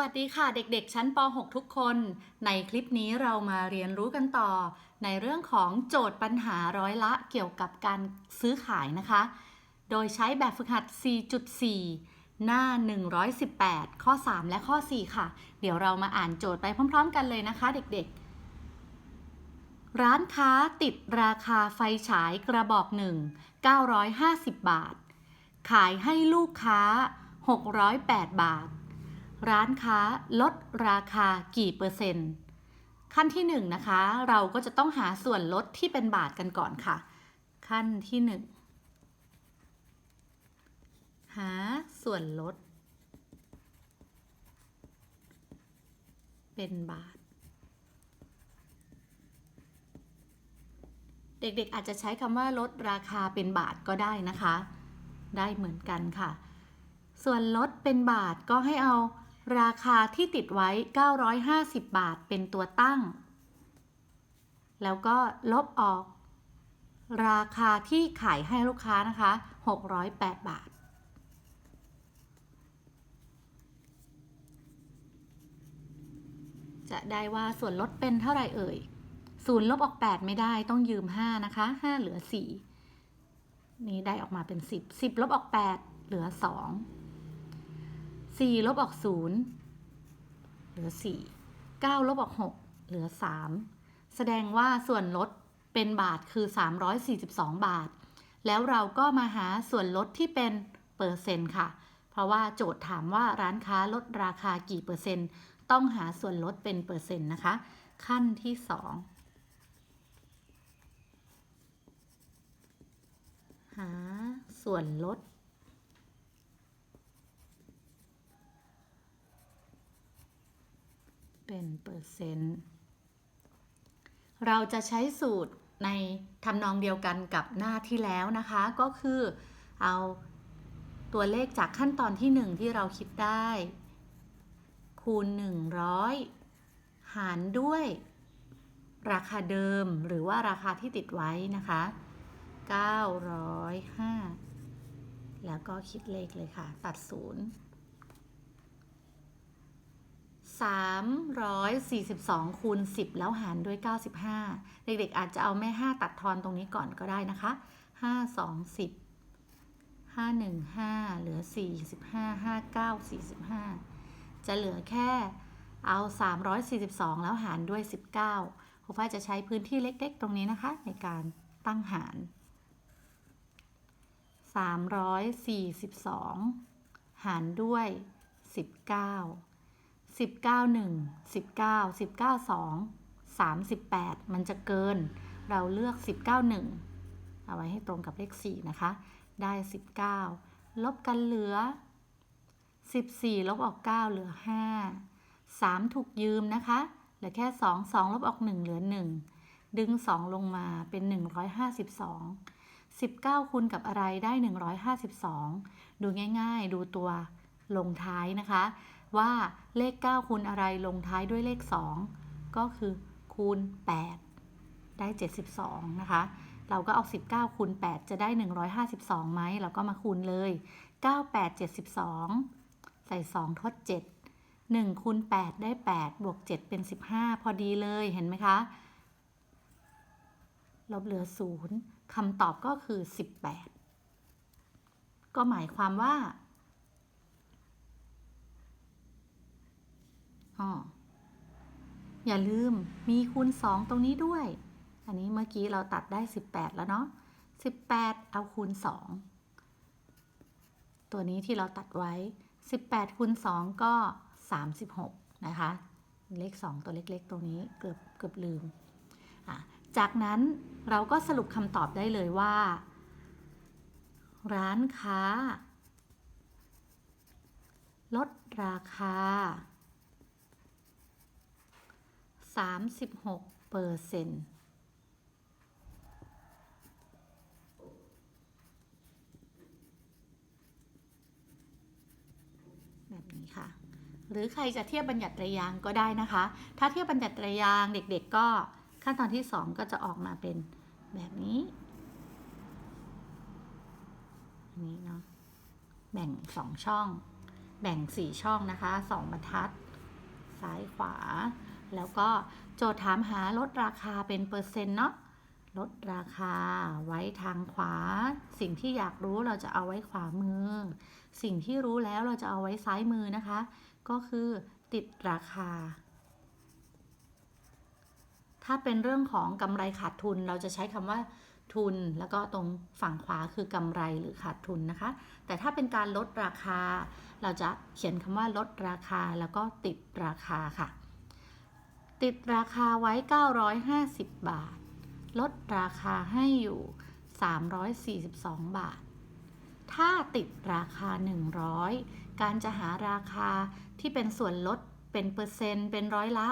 วัสดีค่ะเด็กๆ ชั้นป .6 ทุกคน ในคลิปนี้เรามาเรียนรู้กันต่อ ในเรื่องของโจทย์ปัญหาร้อยละเกี่ยวกับการซื้อขายนะคะ โดยใช้แบบฝึกหัด 4.4 หน้า 118 ข้อ 3 และข้อ 4 ค่ะ เดี๋ยวเรามาอ่านโจทย์ไปพร้อม ๆ กันเลยนะคะเด็กๆ ร้านค้าติดราคาไฟฉายกระบอกหนึ่ง950 บาท ขายให้ลูกค้า 608 บาท ร้านค้าลดราคากี่เปอร์เซ็นต์ ขั้นที่1นนะคะ เราก็จะต้องหาส่วนลดที่เป็นบาทกันก่อนค่ะ ขั้นที่ 1 หาส่วนลด เป็นบาท เด็กๆอาจจะใช้คำว่าลดราคาเป็นบาทก็ได้นะคะ ได้เหมือนกันค่ะส่วนลดเป็นบาทก็ให้เอา ราคาที่ติดไว้ 950 บาทเป็นตัวตั้ง แล้วก็ลบออก ราคาที่ขายให้ลูกค้านะคะ 608 บาท จะได้ว่าส่วนลดเป็นเท่าไหร่เอ่ยศูนย์ลบออก 8 ไม่ได้ต้องยืม 5 นะคะ 5 เหลือ 4 นี่ได้ออกมาเป็น 10 10 ลบออก 8 เหลือ 2 4ลบออก0เหลือ4 9ลบออก6เหลือ3แสดงว่าส่วนลดเป็นบาทคือ 342 บาท แล้วเราก็มาหาส่วนลดที่เป็นเปอร์เซ็นต์ค่ะ เพราะว่าโจทย์ถามว่าร้านค้าลดราคากี่เปอร์เซ็นต์ ต้องหาส่วนลดเป็นเปอร์เซ็นต์นะคะ ขั้นที่ 2 หาส่วนลด เป็นเปอร์เซ็นต์ เราจะใช้สูตรในทำนองเดียวกันกับหน้าที่แล้วนะคะ ก็คือเอาตัวเลขจากขั้นตอนที่ 1 ที่เราคิดได้ คูณ 100 หารด้วย ราคาเดิมหรือว่าราคาที่ติดไว้นะคะ 905 แล้วก็คิดเลขเลยค่ะ ตัดศูนย์ 342คูณ10 แล้วหารด้วย 95 เด็กๆ อาจจะเอาแม่ 5 ตัดทอนตรงนี้ก่อนก็ได้นะคะ 5 2 10 5 1 5 เหลือ 45 59 45 จะเหลือแค่เอา 342 แล้วหารด้วย 19ครูฝ้ายจะใช้พื้นที่เล็กๆ ตรงนี้นะคะ ในการตั้งหาร 342 หารด้วย 19 19 1 19 19 2 38มันจะเกิน เราเลือก19 1เอาไว้ให้ตรงกับเลข4นะคะ ได้19ลบกันเหลือ14ลบออก9เหลือ5 3ถูกยืมนะคะเหลือแค่2 2ลบออก1เหลือ1ดึง2ลงมาเป็น152 19คูณกับอะไรได้152ดูง่าย ๆ ดูตัวลงท้ายนะคะ ว่าเลข 9 คูณอะไรลงท้ายด้วยเลข 2 ก็คือคูณ 8 ได้ 72 นะคะ เราก็เอา 19 คูณ 8 จะได้ 152ไหมเราก็มาคูณเลย 98 72 ใส่ 2 ทด 7 1คูณ8 ได้ 8 บวก 7 เป็น 15 พอดีเลยเห็นไหมคะ ลบเหลือ 0คำตอบก็คือ 18 ก็หมายความว่า อ๋ออย่าลืมมีคูณ 2 ตรงนี้ด้วย อันนี้เมื่อกี้เราตัดได้ 18 แล้วเนาะ18 เอาคูณ 2 ตัวนี้ที่เราตัดไว้ 18คูณ2ก็ 36 นะคะ เลข 2 ตัวเล็กๆ ตรงนี้เกือบเกือบลืม จากนั้นเราก็สรุปคำตอบได้เลยว่า ร้านค้า ลดราคา 36เปอร์เซ็นต์แบบนี้ค่ะ หรือใครจะเทียบบัญญัติระยางก็ได้นะคะ ถ้าเทียบบัญญัติระยางเด็กๆก็ขั้นตอนที่ 2 ก็จะออกมาเป็นแบบนี้อันี้เนาะแบ่ง 2 ช่อง แบ่ง 4 ช่องนะคะ 2บรรทัด ซ้ายขวา แล้วก็โจทย์ถามหาลดราคาเป็นเปอร์เซ็นต์เนาะลดราคาไว้ทางขวา สิ่งที่อยากรู้เราจะเอาไว้ขวามือ สิ่งที่รู้แล้วเราจะเอาไว้ซ้ายมือนะคะ ก็คือติดราคา ถ้าเป็นเรื่องของกำไรขาดทุนเราจะใช้คำว่าทุน แล้วก็ตรงฝั่งขวาคือกำไรหรือขาดทุนนะคะ แต่ถ้าเป็นการลดราคา เราจะเขียนคำว่าลดราคาแล้วก็ติดราคาค่ะ ติดราคาไว้ 950 บาท ลดราคาให้อยู่ 342 บาท ถ้าติดราคา 100 การจะหาราคาที่เป็นส่วนลดเป็นเปอร์เซ็นต์เป็นร้อยละ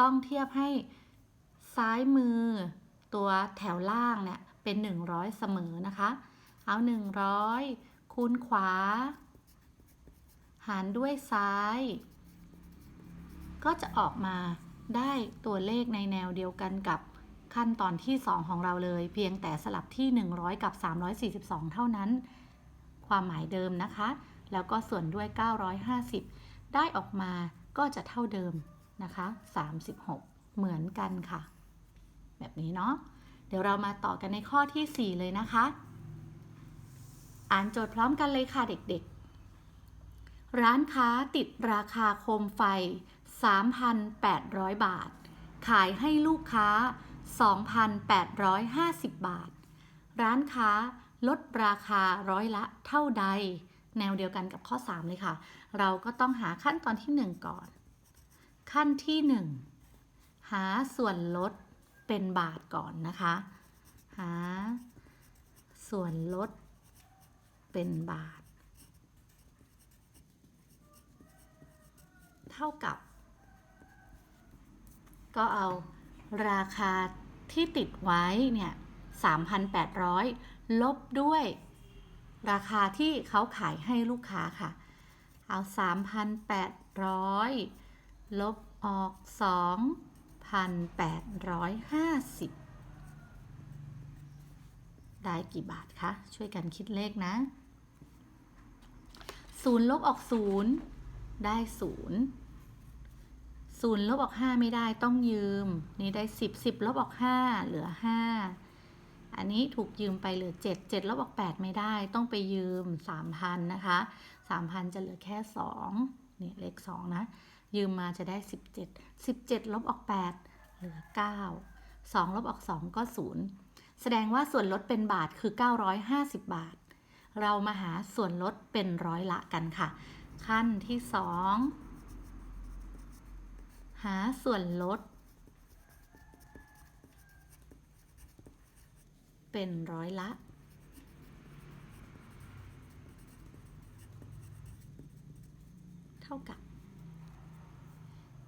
ต้องเทียบให้ซ้ายมือตัวแถวล่างเนี่ยเป็น 100 เสมอนะคะ เอา 100 คูณขวา หารด้วยซ้าย ก็จะออกมา ได้ตัวเลขในแนวเดียวกันกับขั้นตอนที่ 2 ของเราเลย เพียงแต่สลับที่ 100 กับ 342 เท่านั้น ความหมายเดิมนะคะ แล้วก็ส่วนด้วย 950 ได้ออกมาก็จะเท่าเดิมนะคะ 36 เหมือนกันค่ะ แบบนี้เนาะเดี๋ยวเรามาต่อกันในข้อที่ 4 เลยนะคะ อ่านโจทย์พร้อมกันเลยค่ะเด็กๆ ร้านค้าติดราคาโคมไฟ 3,800 บาท ขายให้ลูกค้า 2,850 บาท ร้านค้าลดราคาร้อยละเท่าใด แนวเดียวกันกับข้อ 3 เลยค่ะ เราก็ต้องหาขั้นตอนที่ 1 ก่อน ขั้นที่ 1 หาส่วนลดเป็นบาทก่อนนะคะ หา ส่วนลดเป็นบาท เท่ากับ ก็เอาราคาที่ติดไว้เนี่ย3,800 ลบด้วย ราคาที่เขาขายให้ลูกค้าค่ะ เอา 3,800 ลบออก 2,850 ได้กี่บาทคะ ช่วยกันคิดเลขนะ0ลบออก 0 ได้ 0 ศูนย์ลบออก5ไม่ได้ต้องยืม นี่ได้10 10ลบออก5เหลือ5อันนี้ถูกยืมไปเหลือ7 7ลบออก8ไม่ได้ต้องไปยืม3,000นนะคะ3,000จะเหลือแค่2นี่เลข2นะ ยืมมาจะได้17 17ลบออก8เหลือ9 2ลบออก2ก็0แสดงว่าส่วนลดเป็นบาทคือ 950 บาท เรามาหาส่วนลดเป็นร้อยละกันค่ะ ขั้นที่ 2 หาส่วนลด เป็นร้อยละ เท่ากับ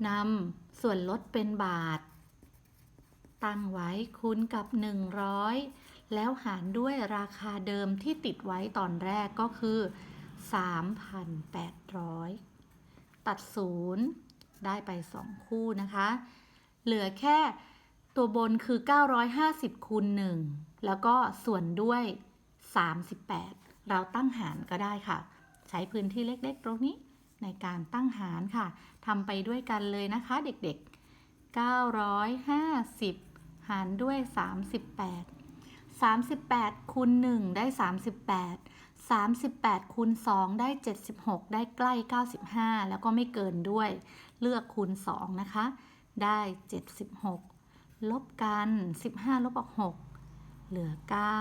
นำส่วนลดเป็นบาท ตั้งไว้คูณกับ 100 แล้วหารด้วยราคาเดิมที่ติดไว้ตอนแรกก็คือ 3,800 ตัดศูนย์ ได้ไป 2 คู่นะคะ เหลือแค่ตัวบนคือ 950คูณ1แล้วก็ส่วนด้วย 38 เราตั้งหารก็ได้ค่ะ ใช้พื้นที่เล็กๆ ตรงนี้ในการตั้งหารค่ะทำไปด้วยกันเลยนะคะเด็กๆ 950 หารด้วย 38 38คูณ1ได้ 38 38คูณ2ได้ 76 ได้ใกล้ 95 แล้วก็ไม่เกินด้วย เลือกคูณ 2 นะคะ ได้ 76 ลบกัน 15 ลบออก 6 เหลือ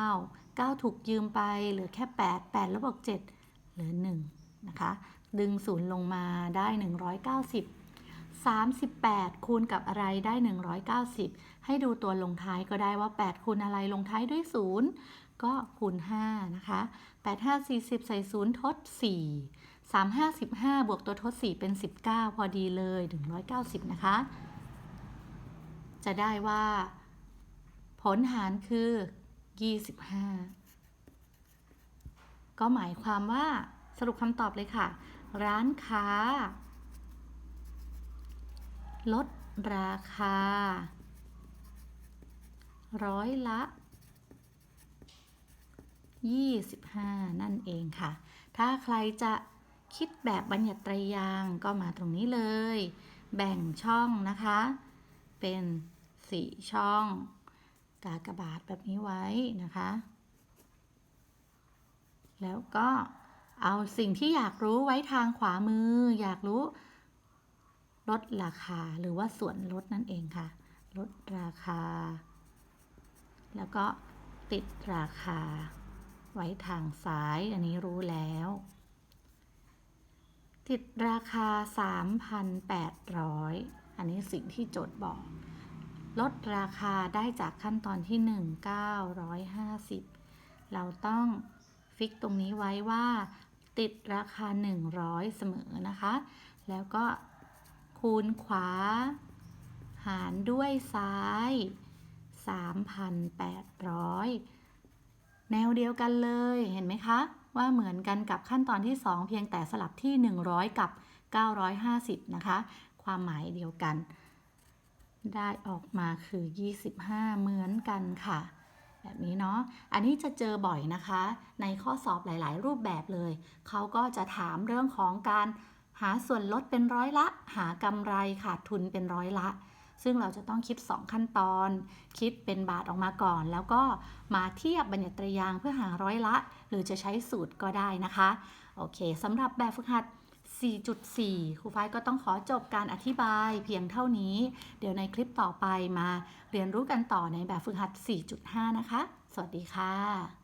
9 9 ถูกยืมไป เหลือแค่ 8 8 ลบออก 7 เหลือ 1 นะคะ ดึง 0 ลงมาได้ 190 38 คูณกับอะไรได้ 190 ให้ดูตัวลงท้ายก็ได้ว่า 8 คูณอะไรลงท้ายด้วย 0 ก็คูณ 5 นะคะ 8 5 40 ใส่ 0 ทด 4 3 5 15 บวกตัวทด 4 เป็น 19 พอดีเลย 190 นะคะ จะได้ว่า ผลหารคือ 25 ก็หมายความว่าสรุปคำตอบเลยค่ะ ร้านค้า ลดราคา ร้อยละ 25 นั่นเองค่ะ ถ้าใครจะ คิดแบบบัญญัติไตรยางก็มาตรงนี้เลย แบ่งช่องนะคะ เป็นสี่ช่อง กากบาทแบบนี้ไว้นะคะ แล้วก็เอาสิ่งที่อยากรู้ไว้ทางขวามือ อยากรู้ลดราคาหรือว่าส่วนลดนั่นเองค่ะ ลดราคา แล้วก็ติดราคา ไว้ทางซ้ายอันนี้รู้แล้ว ติดราคา 3,800 อันนี้สิ่งที่โจทย์บอก ลดราคาได้จากขั้นตอนที่ 1 950 เราต้องฟิกตรงนี้ไว้ว่า ติดราคา 100 เสมอนะคะ แล้วก็คูณขวา หารด้วยซ้าย 3,800 แนวเดียวกันเลยเห็นไหมคะ ว่าเหมือนกันกับขั้นตอนที่ 2 เพียงแต่สลับที่ 100 กับ 950 นะคะ ความหมายเดียวกัน ได้ออกมาคือ 25 เหมือนกันค่ะ แบบนี้เนาะ อันนี้จะเจอบ่อยนะคะ ในข้อสอบหลาย ๆ รูปแบบเลย เขาก็จะถามเรื่องของการหาส่วนลดเป็นร้อยละ หากำไรขาดทุนเป็นร้อยละ ซึ่งเราจะต้องคิด 2 ขั้นตอน คิดเป็นบาทออกมาก่อน แล้วก็มาเทียบบัญญัติตรยางเพื่อหาร้อยละ หรือจะใช้สูตรก็ได้นะคะ โอเคสำหรับแบบฝึกหัด 4.4 ครูฝ้ายก็ต้องขอจบการอธิบายเพียงเท่านี้ เดี๋ยวในคลิปต่อไปมาเรียนรู้กันต่อในแบบฝึกหัด 4.5 นะคะ สวัสดีค่ะ